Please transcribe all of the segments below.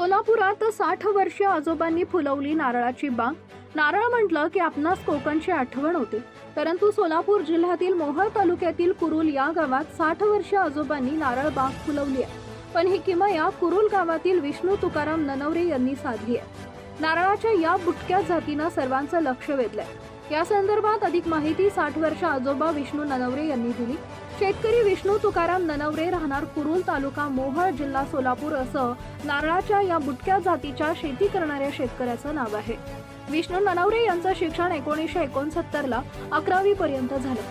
सोलापुरात साठ वर्षीय आजोबांनी फुलवली नारळाची बाग. नारळ म्हटलं की आपणास कोकणची आठवण होते. परंतु सोलापूर जिल्ह्यातील मोहोळ तालुक्यातील कुरुल या गावात साठ वर्षीय आजोबांनी नारळ बाग फुलवली आहे. पण ही किमया कुरुल गावातील विष्णू तुकाराम ननवरे यांनी साधली आहे. नारळाच्या या बुटक्या जातीनं सर्वांचं लक्ष वेधलंय. या संदर्भात अधिक माहिती साठ वर्ष आजोबा विष्णू ननवरे यांनी दिली. शेतकरी विष्णू तुकाराम ननवरे राहणार कुरुल तालुका मोहळ जिल्हा सोलापूर असं नारळाच्या या बुटक्या जातीच्या शेती करणाऱ्या शेतकऱ्याचं नाव आहे. विष्णू ननवरे यांचं शिक्षण एकोणीसशे एकोणसत्तरला अकरावी पर्यंत झालं.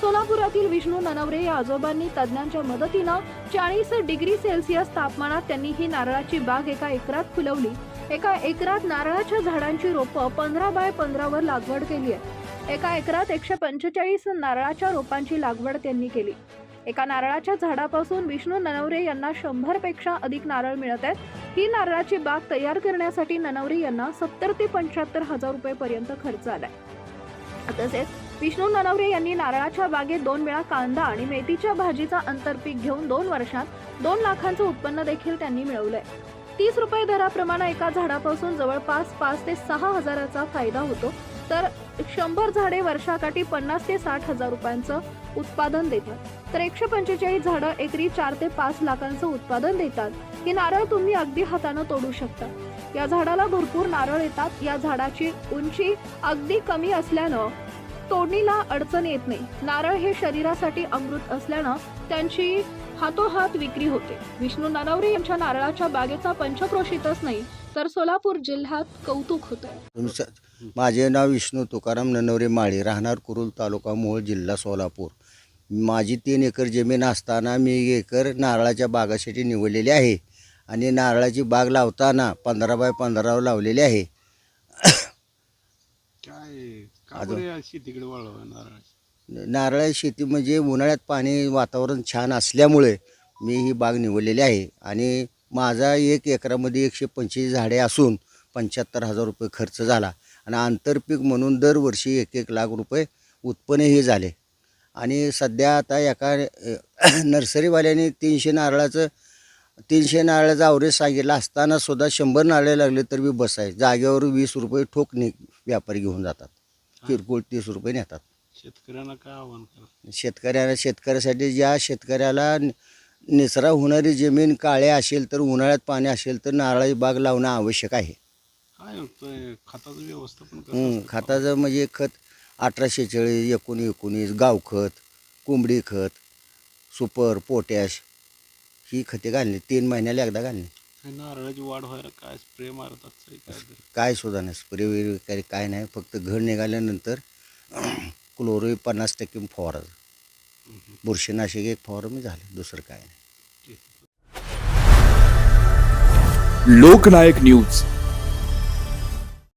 सोलापुरातील विष्णू ननवरे या आजोबांनी तज्ज्ञांच्या मदतीनं चाळीस डिग्री सेल्सिअस तापमानात त्यांनी ही नारळाची बाग एका एकरात फुलवली. एका एकरात नारळाच्या झाडांची रोपं पंधरा बाय पंधरावर लागवड केली आहे. एका एकरात एकशे पंचेचाळीस नारळाच्या रोपांची लागवड त्यांनी केली. एका नारळाच्या झाडापासून विष्णू ननवरे यांना शंभरपेक्षा अधिक नारळ मिळत आहेत. ही नारळाची बाग तयार करण्यासाठी ननवरे यांना सत्तर ते पंच्याहत्तर हजार रुपये पर्यंत खर्च आलाय. तसेच विष्णू ननवरे यांनी नारळाच्या बागेत दोन वेळा कांदा आणि मेथीच्या भाजीचा आंतरपीक घेऊन दोन वर्षात दोन लाखांचं उत्पन्न देखील त्यांनी मिळवलंय. तीस रुपये दराप्रमाणे एका झाडापासून जवळपास पाच ते सहा हजाराचा फायदा होतो. तर शंभर झाडे वर्षाकाठी पन्नास ते साठ हजार रुपयांचं उत्पादन देतात. तर एकशे पंचेचाळीस झाडं एकरी चार ते पाच लाखांचं उत्पादन देतात. ही नारळ तुम्ही अगदी हातानं तोडू शकता. या झाडाला भरपूर नारळ येतात. या झाडाची उंची अगदी कमी असल्यानं तोडणीला अडचण येत नाही. नारळ हे शरीरासाठी अमृत असल्यानं त्यांची हातोहात विक्री होते. विष्णू ननवरे यांच्या नारळाच्या बागेचा पंचक्रोशीतच नाही तर सोलापूर जिल्ह्यात कौतुक होतं. माझे नाव विष्णू तुकाराम ननवरे माळी राहणार कुरुल तालुका मोहोळ जिल्हा सोलापूर. माझी तीन एकर जमीन असताना मी एक एकर नारळाच्या बागासाठी निवडलेली आहे आणि नारळाची बाग लावताना पंधरा बाय पंधरा लावलेली आहे. काय शेतीकडे वळवा नारळ नारळाची शेती म्हणजे उन्हाळ्यात पाणी वातावरण छान असल्यामुळे मी ही बाग निवडलेली आहे. आणि माझा एक एकरामध्ये एकशे पंचवीस झाडे असून पंच्याहत्तर हजार रुपये खर्च झाला. आणि आंतरपीक म्हणून दरवर्षी एक एक लाख रुपये उत्पन्नही झाले. आणि सध्या आता एका नर्सरीवाल्याने तीनशे नारळाचं तीनशे नारळाचा आवरेज सांगितला असताना सुद्धा शंभर नारळे लागले तर मी बस आहे. जागेवर वीस रुपये ठोक नि व्यापारी घेऊन जातात. किरकोळ तीस रुपये नेतात. शेतकऱ्यांना काय आव्हान करा? शेतकऱ्याला शेतकऱ्यासाठी ज्या शेतकऱ्याला निचरा होणारी जमीन काळे असेल तर उन्हाळ्यात पाणी असेल तर नारळाची बाग लावणं आवश्यक आहे. काय होतंय खताचं व्यवस्थापन हं, खताचं म्हणजे खत अठराशे चाळीस एकोणीस एकोणीस गावखत कोंबडी खत सुपर पोटॅश ही खते घालणे तीन महिन्याला एकदा घालणे. काय नारळाची वाढ व्हायला काय स्प्रे मारतात? काय काय सुद्धा नाही स्प्रे वगैरे काय नाही फक्त घर निघाल्यानंतर क्लोरी पन्नास टक्के फवाराचं बुरशीनाशक एक फवार मी झालं दुसरं काय नाही. लोकनायक न्यूज.